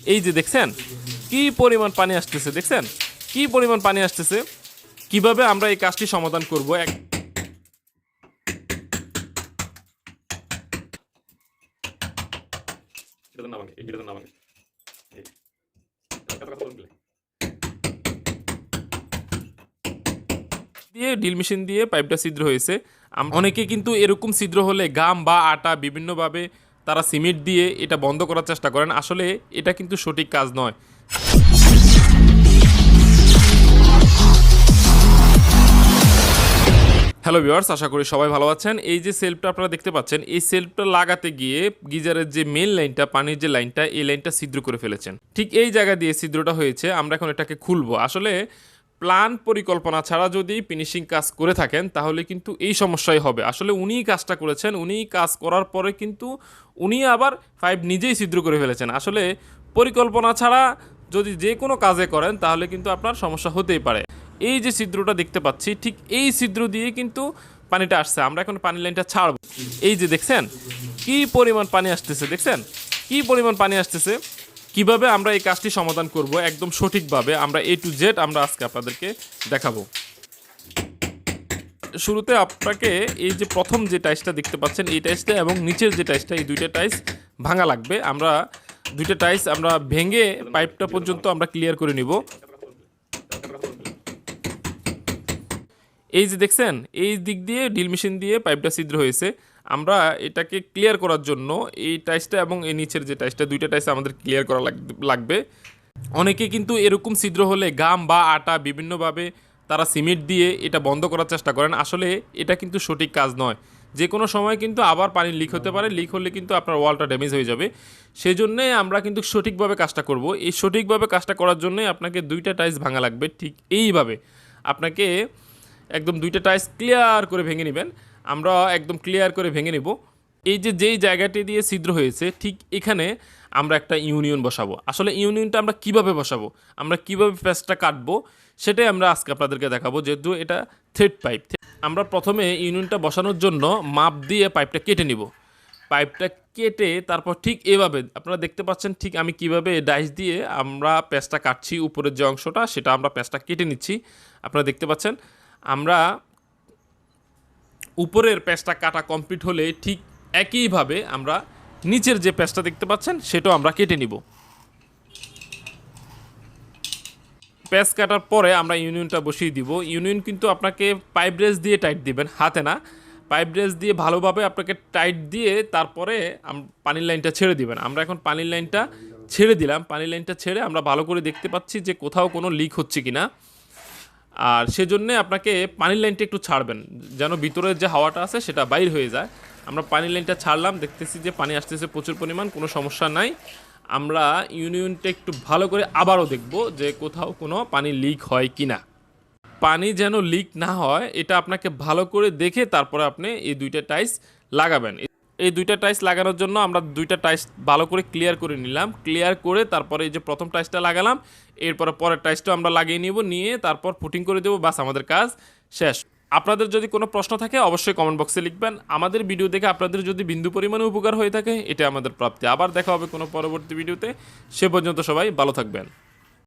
এই যে দেখছেন, কি পরিমাণ পানি আসতেছে, দেখছেন? কি পরিমাণ পানি আসতেছে? কীভাবে আমরা এই কাজটি সমাধান করব? এক দিয়ে ডিল মেশিন দিয়ে পাইপটা ছিদ্র হয়েছে। অনেকে কিন্তু এরকম ছিদ্র হলে গাম বা আটা বিভিন্নভাবে তারা সিমেন্ট দিয়ে এটা বন্ধ করার চেষ্টা করেন। আসলে এটা কিন্তু সঠিক কাজ নয়। হ্যালো ভিউয়ার্স, আশা করি সবাই ভালো আছেন। এই যে সেলফটা আপনারা দেখতে পাচ্ছেন, এই সেলফটা লাগাতে গিয়ে গিজারের যে মেন লাইনটা পানির যে লাইনটা এই লাইনটা ছিদ্র করে ফেলেছেন। ঠিক এই জায়গা দিয়ে ছিদ্রটা হয়েছে, আমরা এখন এটাকে খুলবো। আসলে প্ল্যান পরিকল্পনা ছাড়া যদি ফিনিশিং কাজ করে থাকেন, তাহলে কিন্তু এই সমস্যাই হবে। আসলে উনিই কাজটা করেছেন, উনিই কাজ করার পরে কিন্তু উনি আবার পাইপ নিজেই ছিদ্র করে ফেলেছেন। আসলে পরিকল্পনা ছাড়া যদি যে কোনো কাজে করেন, তাহলে কিন্তু আপনার সমস্যা হতেই পারে। এই যে ছিদ্রটা দেখতে পাচ্ছি, ঠিক এই ছিদ্র দিয়ে কিন্তু পানিটা আসছে। আমরা এখন পানি লাইনটা ছাড়ব। এই যে দেখছেন, কি পরিমাণ পানি আসতেছে, দেখছেন? কি পরিমাণ পানি আসতেছে? কীভাবে আমরা এই কাজটি সমাধান করব, একদম সঠিকভাবে আমরা এ টু জেড আমরা আজকে আপনাদেরকে দেখাবো। শুরুতে আপনাকে এই যে প্রথম যে টাইসটা দেখতে পাচ্ছেন, এই টাইসটা এবং নিচের যে টাইসটা, এই দুইটা টাইস ভাঙা লাগবে। আমরা দুইটা টাইস আমরা ভেঙে পাইপটা পর্যন্ত আমরা ক্লিয়ার করে নিব। এই যে দেখছেন, এই দিক দিয়ে ড্রিল মেশিন দিয়ে পাইপটা ছিদ্র হয়েছে। আমরা এটাকে ক্লিয়ার করার জন্য এই টাইসটা এবং এই নিচের যে টাইসটা দুইটা টাইস আমাদের ক্লিয়ার করা লাগ- লাগবে। অনেকে কিন্তু এরকম ছিদ্র হলে গাম বা আটা বিভিন্নভাবে তারা সিমেন্ট দিয়ে এটা বন্ধ করার চেষ্টা করেন। আসলে এটা কিন্তু সঠিক কাজ নয়। যে কোনো সময় কিন্তু আবার পানি লিক হতে পারে। লিক হলে কিন্তু আপনার ওয়ালটা ড্যামেজ হয়ে যাবে। সেই জন্যে আমরা কিন্তু সঠিকভাবে কাজটা করব। এই সঠিকভাবে কাজটা করার জন্যই আপনাকে দুইটা টাইস ভাঙা লাগবে। ঠিক এইভাবে। আপনাকে একদম দুইটা টাইস ক্লিয়ার করে ভেঙে নেবেন। আমরা একদম ক্লিয়ার করে ভেঙে নেব। এই যে যেই জায়গাটি দিয়ে ছিদ্র হয়েছে, ঠিক এখানে আমরা একটা ইউনিয়ন বসাবো। আসলে ইউনিয়নটা আমরা কীভাবে বসাবো? আমরা কীভাবে প্যাচটা কাটবো? সেটাই আমরা আজকে আপনাদেরকে দেখাবো, যেহেতু এটা থ্রেড পাইপ আমরা প্রথমে ইউনিয়নটা বসানোর জন্য মাপ দিয়ে পাইপটা কেটে নিব। পাইপটা কেটে তারপর ঠিক এভাবে, আপনারা দেখতে পাচ্ছেন ঠিক আমি কীভাবে ডাইস দিয়ে আমরা প্যাচটা কাটছি, উপরের যে অংশটা, সেটা আমরা প্যাচটা কেটে নিচ্ছি। আপনারা দেখতে পাচ্ছেন আমরা উপরের প্যাচটা কাটা কমপ্লিট হলে ঠিক একইভাবে আমরা নিচের যে প্যাচটা দেখতে পাচ্ছেন, সেটাও আমরা কেটে নিব। প্যাচ কাটার পরে আমরা ইউনিয়নটা বসিয়ে দিব। ইউনিয়ন কিন্তু আপনাকে পাইপ ব্রেস দিয়ে টাইট দিবেন, হাতে না। পাইপ ব্রেস দিয়ে ভালোভাবে আপনাকে টাইট দিয়ে তারপরে পানির লাইনটা ছেড়ে দিবেন। আমরা এখন পানির লাইনটা ছেড়ে দিলাম। পানির লাইনটা ছেড়ে আমরা ভালো করে দেখতে পাচ্ছি যে কোথাও কোনো লিক হচ্ছে কিনা। আর সেজন্যে আপনাকে পানির লাইনটা একটু ছাড়বেন, যেন ভিতরের যে হাওয়াটা আছে সেটা বাইর হয়ে যায়। আমরা পানির লাইনটা ছাড়লাম, দেখতেছি যে পানি আসতেছে প্রচুর পরিমাণ, কোনো সমস্যা নাই। আমরা ইউনিয়নটা একটু ভালো করে আবারও দেখব যে কোথাও কোনো পানি লিক হয় কি না পানি যেন লিক না হয়, এটা আপনাকে ভালো করে দেখে তারপরে আপনি এই দুইটা টাইস লাগাবেন। এই দুইটা টাইস লাগানোর জন্য আমরা দুইটা টাইস ভালো করে ক্লিয়ার করে নিলাম। ক্লিয়ার করে তারপরে এই যে প্রথম টাইসটা লাগালাম, এরপরে পরের টাইসটা আমরা লাগিয়ে নিব, নিয়ে তারপর ফুটিং করে দেবো বাস আমাদের কাজ শেষ। আপনাদের যদি কোনো প্রশ্ন থাকে, অবশ্যই কমেন্ট বক্সে লিখবেন। আমাদের ভিডিও দেখে আপনাদের যদি বিন্দু পরিমাণে উপকার হয়ে থাকে এটা আমাদের প্রাপ্তি। আবার দেখা হবে কোনো পরবর্তী ভিডিওতে সে পর্যন্ত সবাই ভালো থাকবেন।